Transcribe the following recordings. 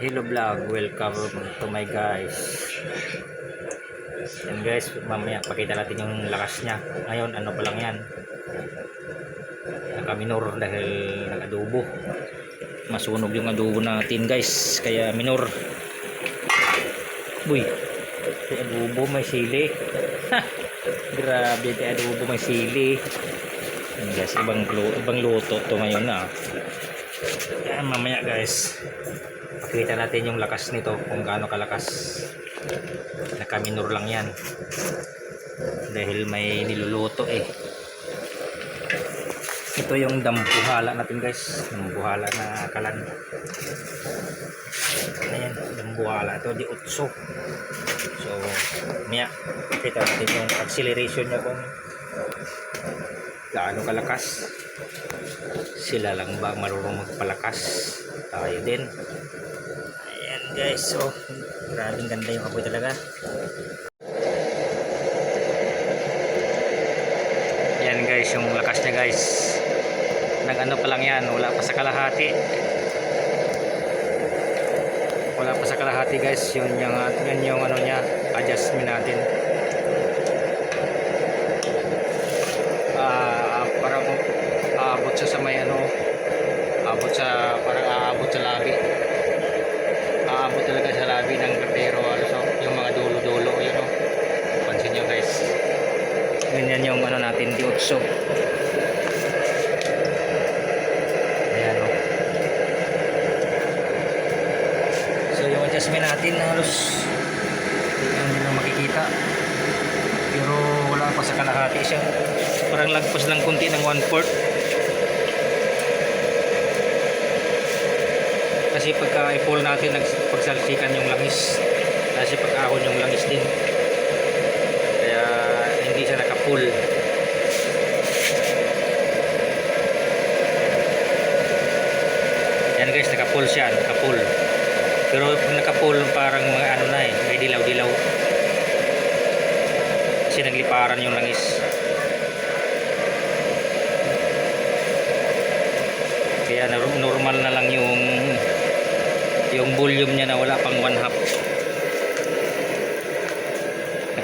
Hello vlog, welcome to my guys. Yan guys, mamaya pakita natin yung lakas niya. Ngayon, ano pa lang yan. Nakaminor dahil nag-adobo. Masunog yung adobo natin guys, kaya minor. Uy, may adobo may sili. Ha! Grabe, may adobo may sili. Yan guys, ibang, ibang luto to ngayon na. Yan, mamaya guys. Pakita natin yung lakas nito kung gaano kalakas. Nakaminor lang yan. Dahil may niluluto eh. Ito yung dambuhala natin guys. Dambuhala na kalan. Ayan, dambuhala. Ito di utso. So, maya, kita natin yung acceleration niya kung gaano kalakas. Sila lang ba marunong magpalakas? Tayo din. Ayan guys, so grabing ganda yung apoy talaga. Yan guys, yung lakas niya guys. Nag ano pa lang yan, wala pa sa kalahati. Wala pa sa kalahati guys, yun yung, yun yung ano niya, adjustment natin. Ah, parang aabot siya sa may ano, aabot sa, parang aabot sa labi aabot talaga sa labi ng kardero ano so yung mga dulo-dulo yun o pansin nyo guys ganyan yung ano natin di utso ayan o so yung adjustment natin halos hindi nila makikita. Pero wala pa sa kalahati siya. Parang lagpas lang kunti ng 1 fourth kasi pagka i-pull natin nagpagsalsikan yung langis. Kasi pag-ahon yung langis din hindi siya naka-pull yan guys naka-pull siya naka-pull pero pag naka-pull parang mga ano na eh may dilaw-dilaw. Kasi nagliparan yung langis. Kaya nor- normal na lang yung yung volume niya na wala pang one half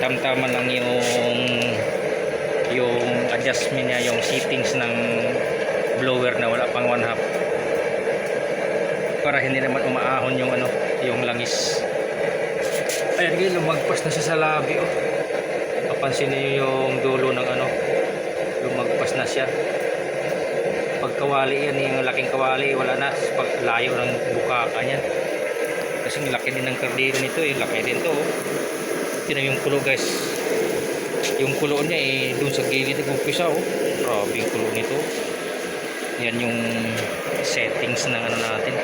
katamtaman lang yung yung adjustment niya yung settings ng blower na wala pang one half. Para hindi naman umaahon yung ano yung langis. Ayan guys lumagpas na siya sa labi oh. papansin niyo yung dulo ng ano lumagpas na siya. Pag kawali yan yung laking kawali wala na. Pag layo ng bukaka niya kasi laki din ng kardero nito eh. Laki din to oh. Tinan yung kulo guys. Yung kulo niya eh dun sa gilid ng umpisa oh. Grabe yung kulo nito. Yan yung settings ng ano natin.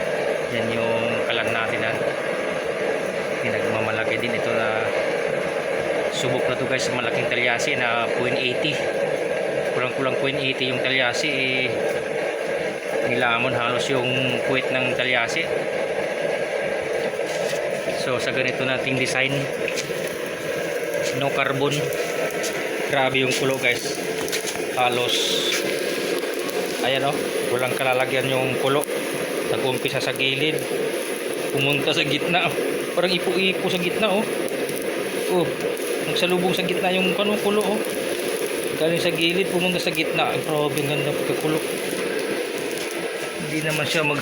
Yan yung kalan natin ha pinagmamalaki din ito na subok na to guys malaking talyasi na 0.80 kulang kulang 0.80 yung talyasi eh. Nilamon halos yung puwit ng talyasi. So sa ganito nating design no carbon. Grabe yung kulo guys. Halos ayan o walang kalalagyan yung kulo. Nagumpisa sa gilid. Pumunta sa gitna. Parang ipo-ipo sa gitna oh. Oh nagsalubong sa gitna yung kanong kulo oh. Galing sa gilid pumunta sa gitna. Grabe ganda pagkakulo hindi naman siya mag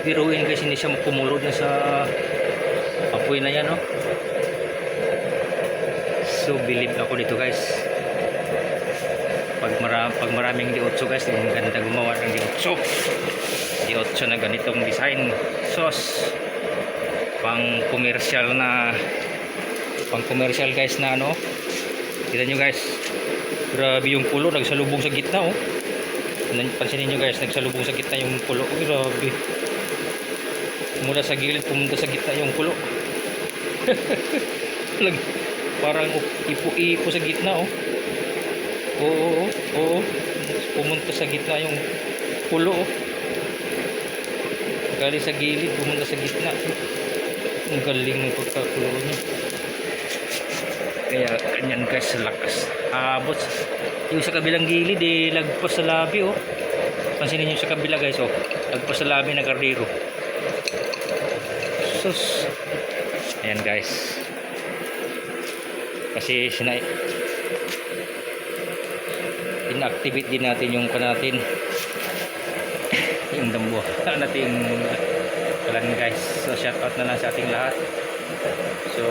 biruin kasi hindi siya kumulod na sa apoy na yan oh 8 believe ako dito guys. Pag, mara pag maraming D8 guys ang ganda gumawa ng D8 D8 na ganitong design. Sauce pang commercial na pang commercial guys na ano. Kita nyo guys. Grabe yung pulo nagsalubong sa gitna oh. Pansinin nyo guys nagsalubong sa gitna yung pulo. Grabe. Mula sa gilid pumunta sa gitna yung pulo. parang up- ipo-ipo sa gitna oh. Oo oo oo pumunta sa gitna yung pulo oh. Galing sa gilid pumunta sa gitna. Ang galing ng pagkakulo niya. Kaya ganyan guys lakas. Abot yung sa kabilang gilid eh lagpas sa labi oh. Pansinin nyo sa kabila guys oh. Lagpas sa labi ng kardero sus. Ayan guys. Kasi sina inactivate din natin yung kanatin yung dambo. Nating kalan guys. So shout out na lang sa ating lahat. So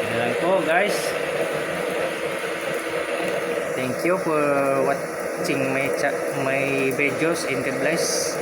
yun lang po guys. Thank you for watching my my videos and God bless